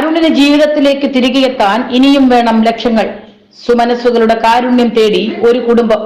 അരുണിന് ജീവിതത്തിലേക്ക് തിരികെ എത്താൻ ഇനിയും വേണം ലക്ഷങ്ങൾ സുമനസ്സുകളുടെ കാരുണ്യം തേടി ഒരു കുടുംബം.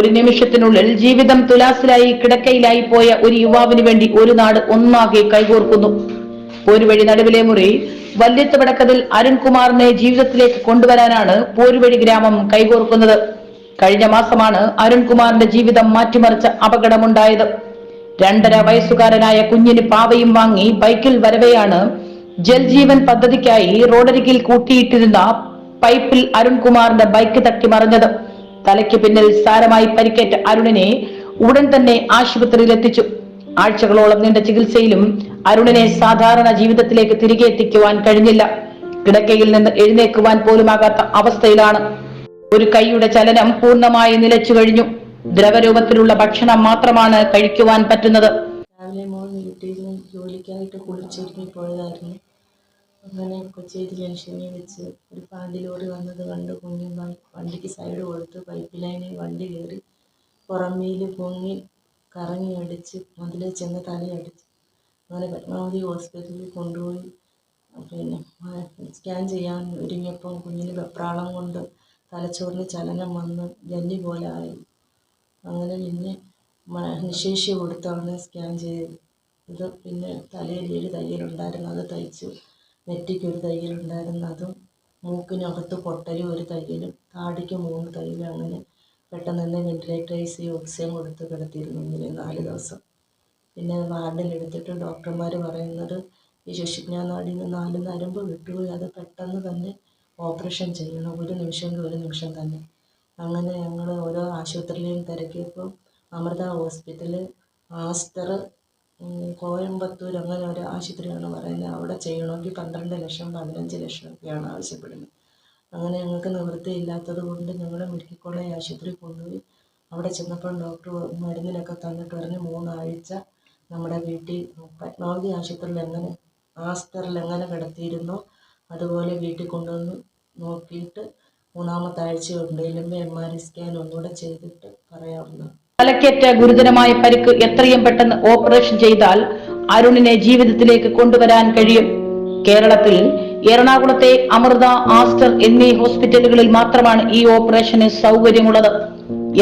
ഒരു നിമിഷത്തിനുള്ളിൽ ജീവിതം തുലാസിലായി കിടക്കയിലായി പോയ ഒരു യുവാവിന് വേണ്ടി ഒരു നാട് ഒന്നാകെ കൈകോർക്കുന്നു. പോരുവഴി നടുവിലെ മുറി വല്യത്ത് വടക്കതിൽ അരുൺകുമാറിനെ ജീവിതത്തിലേക്ക് കൊണ്ടുവരാനാണ് പോരുവഴി ഗ്രാമം കൈകോർക്കുന്നത്. കഴിഞ്ഞ മാസമാണ് അരുൺകുമാറിന്റെ ജീവിതം മാറ്റിമറിച്ച അപകടമുണ്ടായത്. രണ്ടര വയസ്സുകാരനായ കുഞ്ഞിന് പാവയും വാങ്ങി ബൈക്കിൽ വരവെയാണ് ജൽജീവൻ പദ്ധതിക്കായി റോഡരികിൽ കൂട്ടിയിട്ടിരുന്ന പൈപ്പിൽ അരുൺകുമാറിന്റെ ബൈക്ക് തട്ടി മറിഞ്ഞത്. തലയ്ക്ക് പിന്നിൽ സാരമായി പരിക്കേറ്റ അരുണിനെ ഉടൻ തന്നെ ആശുപത്രിയിൽ എത്തിച്ചു. ആഴ്ചകളോളം നീണ്ട ചികിത്സയിലും അരുണിനെ സാധാരണ ജീവിതത്തിലേക്ക് തിരികെ എത്തിക്കുവാൻ കഴിഞ്ഞില്ല. കിടക്കയിൽ നിന്ന് എഴുന്നേക്കുവാൻ പോലുമാകാത്ത അവസ്ഥയിലാണ്. ഒരു കൈയുടെ ചലനം പൂർണമായി നിലച്ചു കഴിഞ്ഞു. ദ്രവരൂപത്തിലുള്ള ഭക്ഷണം മാത്രമാണ് കഴിക്കുവാൻ പറ്റുന്നത്. രാവിലെ മോൻ വീട്ടിൽ ജോലിക്കായിട്ട് കുളിച്ചൊരുങ്ങി പോയതായിരുന്നു അങ്ങനെ കൊച്ചേരി ജംഗ്ഷനിൽ വെച്ച് ഒരു പാണ്ടി ലോറി വന്നത് കണ്ട് കുഞ്ഞു വണ്ടിക്ക് സൈഡ് കൊടുത്ത് പൈപ്പ് ലൈനിൽ വണ്ടി കയറി പുറമേൽ പൊങ്ങി കറങ്ങി അടിച്ച് അതിൽ ചെന്ന് തലയടിച്ച് അങ്ങനെ പത്മാവതി ഹോസ്പിറ്റലിൽ കൊണ്ടുപോയി. പിന്നെ സ്കാൻ ചെയ്യാൻ ഒരുങ്ങിയപ്പം കുഞ്ഞിന് വെപ്രാളം കൊണ്ട് തലച്ചോറിന് ചലനം വന്ന് ജന്നി പോലെ ആയി. അങ്ങനെ പിന്നെ നിശേഷി കൊടുത്താണ് സ്കാൻ ചെയ്തത് പിന്നെ തലയിൽ ഏഴ് തയ്യലുണ്ടായിരുന്നു അത് തയ്ച്ചു. നെറ്റിക്ക് ഒരു തയ്യലുണ്ടായിരുന്നു അതും മൂക്കിനകത്ത് പൊട്ടലും ഒരു തയ്യലും താടിക്ക് മൂന്ന് തയ്യലും അങ്ങനെ പെട്ടെന്ന് തന്നെ വെന്റിലേറ്റർ ഐ സി ഓക്സിജൻ കൊടുത്ത് കിടത്തിയിരുന്നു ഇങ്ങനെ നാല് ദിവസം. പിന്നെ വാർഡിലെടുത്തിട്ട് ഡോക്ടർമാർ പറയുന്നത് ഈ ശുഷിജ്ഞാനാടിയിൽ നിന്ന് നാല് നരമ്പ് വിട്ടുപോയി അത് പെട്ടെന്ന് തന്നെ ഓപ്പറേഷൻ ചെയ്യണം. ഒരു നിമിഷം ഒരു നിമിഷം തന്നെ. അങ്ങനെ ഞങ്ങൾ ഓരോ ആശുപത്രിയിലും തിരക്കിയപ്പോൾ അമൃത ഹോസ്പിറ്റൽ ആസ്റ്റർ കോയമ്പത്തൂർ അങ്ങനെ ഒരു ആശുപത്രിയാണ് പറയുന്നത്. അവിടെ ചെയ്യണമെങ്കിൽ പന്ത്രണ്ട് ലക്ഷം പതിനഞ്ച് ലക്ഷം ഒക്കെയാണ് ആവശ്യപ്പെടുന്നത്. അങ്ങനെ ഞങ്ങൾക്ക് നിവൃത്തിയില്ലാത്തത് കൊണ്ട് ഞങ്ങൾ മെഡിക്കൽ കോളേജ് ആശുപത്രി കൊണ്ടുപോയി. അവിടെ ചെന്നപ്പോൾ ഡോക്ടർ മരുന്നിനൊക്കെ തന്നിട്ട് പറഞ്ഞ് മൂന്നാഴ്ച നമ്മുടെ വീട്ടിൽ പത്മാവതി ആശുപത്രിയിൽ എങ്ങനെ ആസ്റ്ററിൽ എങ്ങനെ കിടത്തിയിരുന്നോ അതുപോലെ വീട്ടിൽ കൊണ്ടുവന്ന് നോക്കിയിട്ട് മൂന്നാമത്തെ ആഴ്ച ഉണ്ടെങ്കിലും എം ആർ ഐ സ്കാൻ ഒന്നുകൂടെ ചെയ്തിട്ട് പറയാവുന്നതാണ്. തലക്കേറ്റ ഗുരുതരമായ പരിക്ക് എത്രയും പെട്ടെന്ന് ഓപ്പറേഷൻ ചെയ്താൽ അരുണിനെ ജീവിതത്തിലേക്ക് കൊണ്ടുവരാൻ കഴിയും. കേരളത്തിൽ എറണാകുളത്തെ അമൃത ആസ്റ്റർ എന്നീ ഹോസ്പിറ്റലുകളിൽ മാത്രമാണ് ഈ ഓപ്പറേഷന് സൗകര്യമുള്ളത്.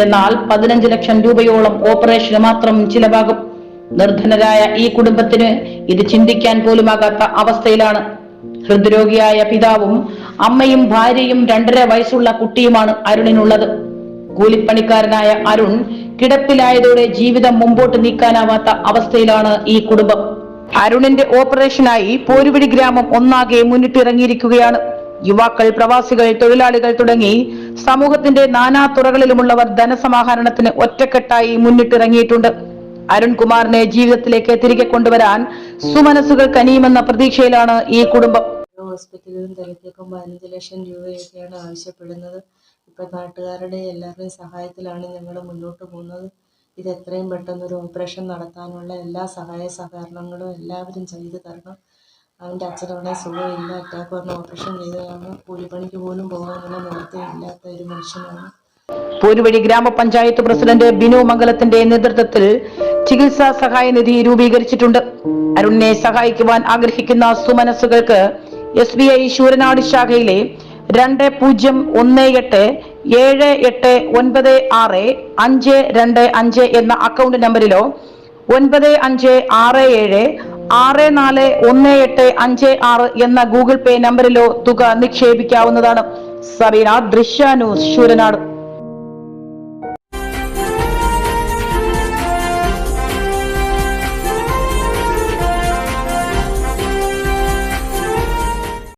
എന്നാൽ പതിനഞ്ച് ലക്ഷം രൂപയോളം ഓപ്പറേഷന് മാത്രം ചിലവാകും. നിർധനരായ ഈ കുടുംബത്തിന് ഇത് ചിന്തിക്കാൻ പോലുമാകാത്ത അവസ്ഥയിലാണ്. ഹൃദ്രോഗിയായ പിതാവും അമ്മയും ഭാര്യയും രണ്ടര വയസ്സുള്ള കുട്ടിയുമാണ് അരുണിനുള്ളത്. കൂലിപ്പണിക്കാരനായ അരുൺ കിടപ്പിലായതോടെ ജീവിതം മുമ്പോട്ട് നീക്കാനാവാത്ത അവസ്ഥയിലാണ് ഈ കുടുംബം. അരുണിന്റെ ഓപ്പറേഷനായി പോരുവഴി ഗ്രാമം ഒന്നാകെ മുന്നിട്ടിറങ്ങിയിരിക്കുകയാണ്. യുവാക്കൾ പ്രവാസികൾ തൊഴിലാളികൾ തുടങ്ങി സമൂഹത്തിന്റെ നാനാ തുറകളിലുമുള്ളവർ ധനസമാഹരണത്തിന് ഒറ്റക്കെട്ടായി മുന്നിട്ടിറങ്ങിയിട്ടുണ്ട്. അരുൺകുമാറിനെ ജീവിതത്തിലേക്ക് തിരികെ കൊണ്ടുവരാൻ സുമനസ്സുകൾ കനിയുമെന്ന പ്രതീക്ഷയിലാണ് ഈ കുടുംബം. ഹോസ്പിറ്റലിലും തിരക്കിയപ്പം പതിനഞ്ച് ലക്ഷം രൂപയൊക്കെയാണ് ആവശ്യപ്പെടുന്നത്. ഇപ്പം നാട്ടുകാരുടെ എല്ലാവരുടെയും സഹായത്തിലാണ് ഞങ്ങൾ മുന്നോട്ട് പോകുന്നത്. ഇത് എത്രയും പെട്ടെന്ന് ഒരു ഓപ്പറേഷൻ നടത്താനുള്ള എല്ലാ സഹായ സഹകരണങ്ങളും എല്ലാവരും ചെയ്തു തരണം. അവന്റെ അച്ഛനവിടെ സുഖമില്ല. അറ്റാക്ക് വന്ന് ഓപ്പറേഷൻ ചെയ്തതാണ്. കൂലിപ്പണിക്ക് പോലും പോകാനുള്ള നിവൃത്തിയില്ലാത്ത ഒരു മനുഷ്യനാണ്. പോരുവഴി ഗ്രാമപഞ്ചായത്ത് പ്രസിഡന്റ് ബിനു മംഗലത്തിന്റെ നേതൃത്വത്തിൽ ചികിത്സാ സഹായ നിധി രൂപീകരിച്ചിട്ടുണ്ട്. അരുണിനെ സഹായിക്കുവാൻ ആഗ്രഹിക്കുന്ന സുമനസ്സുകൾക്ക് എസ് ബി ഐ ശൂരനാട് ശാഖയിലെ രണ്ട് പൂജ്യം ഒന്ന് എട്ട് ഏഴ് എട്ട് ഒൻപത് ആറ് അഞ്ച് രണ്ട് അഞ്ച് എന്ന അക്കൗണ്ട് നമ്പറിലോ ഒൻപത് അഞ്ച് ആറ് ഏഴ് ആറ് നാല് ഒന്ന് എട്ട് അഞ്ച് ആറ് എന്ന ഗൂഗിൾ പേ നമ്പറിലോ തുക നിക്ഷേപിക്കാവുന്നതാണ്. സബീന ദൃശ്യ ന്യൂസ് ശൂരനാട്